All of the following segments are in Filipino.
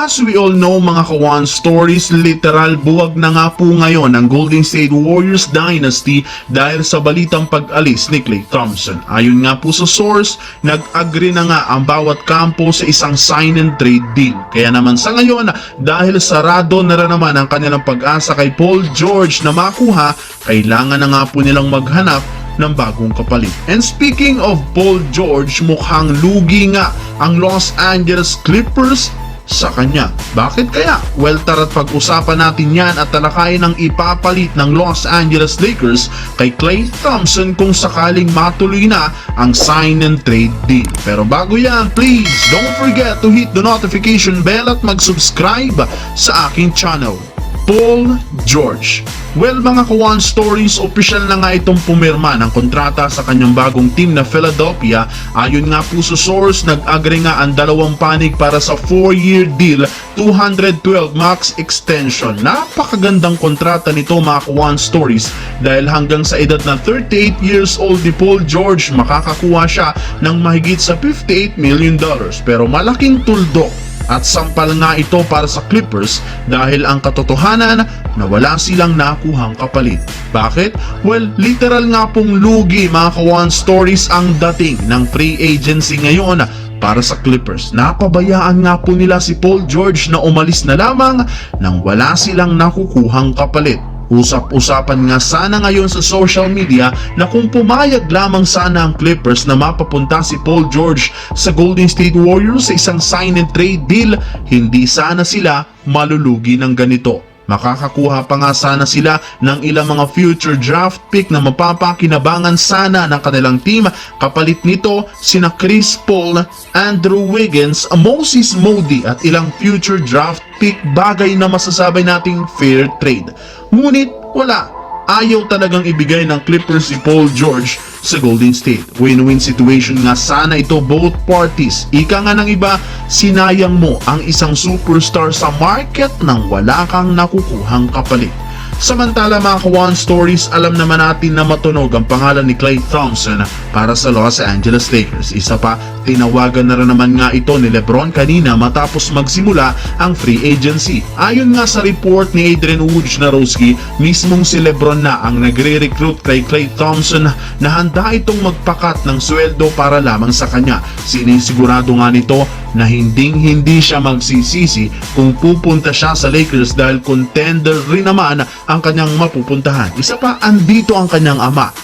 As we all know mga kawan stories, literal buwag na nga po ngayon ang Golden State Warriors Dynasty dahil sa balitang pag-alis ni Klay Thompson. Ayon nga po sa source, nag-agree na nga ang bawat kampo sa isang sign and trade deal. Kaya naman sa ngayon, dahil sarado na rin naman ang kanilang pag-asa kay Paul George na makuha, kailangan na nga po nilang maghanap ng bagong kapalit. And speaking of Paul George, mukhang lugi nga ang Los Angeles Clippers sa kanya. Bakit kaya? Well, tara't pag-usapan natin yan at talakayin ang ipapalit ng Los Angeles Lakers kay Klay Thompson kung sakaling matuloy na ang sign and trade deal. Pero bago yan, please don't forget to hit the notification bell at mag-subscribe sa aking channel. Paul George. Well mga kawan stories, opisyal na nga itong pumirma ng kontrata sa kanyang bagong team na Philadelphia. Ayon nga po sa source, nag-agree nga ang dalawang panig para sa 4-year deal, 212 max extension. Napakagandang kontrata nito mga kawan stories dahil hanggang sa edad na 38 years old ni Paul George, makakakuha siya ng mahigit sa 58 million dollars. Pero malaking tuldok at sampal nga ito para sa Clippers dahil ang katotohanan na wala silang nakuhang kapalit. Bakit? Well, literal nga pong lugi mga kawan stories ang dating ng free agency ngayon para sa Clippers. Napabayaan nga po nila si Paul George na umalis na lamang nang wala silang nakukuhang kapalit. Usap-usapan nga sana ngayon sa social media na kung pumayag lamang sana ang Clippers na mapapunta si Paul George sa Golden State Warriors sa isang sign and trade deal, hindi sana sila malulugi ng ganito. Makakakuha pa nga sana sila ng ilang mga future draft pick na mapapakinabangan sana ng kanilang team. Kapalit nito sina Chris Paul, Andrew Wiggins, Moses Moody at ilang future draft pick bagay na masasabi nating fair trade. Ngunit wala. Ayaw talagang ibigay ng Clippers si Paul George sa Golden State. Win-win situation nga sana ito both parties. Ika nga ng iba, sinayang mo ang isang superstar sa market nang wala kang nakukuhang kapalit. Samantala mga kawan stories, alam naman natin na matunog ang pangalan ni Klay Thompson para sa Los Angeles Lakers. Isa pa, tinawagan na rin naman nga ito ni Lebron kanina matapos magsimula ang free agency. Ayon nga sa report ni Adrian Wojnarowski, mismong si Lebron na ang nagre-recruit kay Klay Thompson na handa itong magpakat ng sweldo para lamang sa kanya. Sinisigurado nga nito na hinding hindi siya magsisisi kung pupunta siya sa Lakers dahil contender rin naman ang kanyang mapupuntahan. Isa pa, andito ang kanyang ama.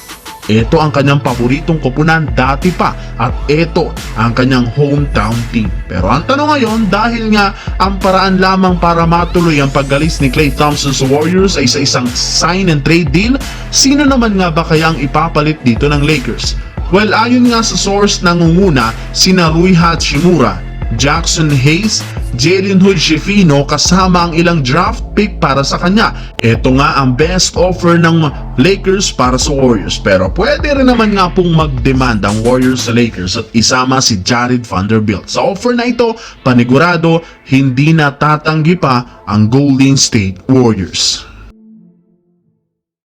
Ito ang kanyang paboritong koponan dati pa at ito ang kanyang hometown team. Pero ang tanong ngayon dahil nga ang paraan lamang para matuloy ang paggalis ni Klay Thompson sa Warriors ay sa isang sign and trade deal, sino naman nga ba kaya ang ipapalit dito ng Lakers? Well, ayon nga sa source nangunguna sina Rui Hachimura, Jackson Hayes, Jalen Hood Shifino kasama ang ilang draft pick para sa kanya. Ito nga ang best offer ng Lakers para sa Warriors. Pero pwede rin naman nga pong mag-demand ang Warriors sa Lakers at isama si Jared Vanderbilt. Sa offer na ito, panigurado, hindi na tatanggi pa ang Golden State Warriors.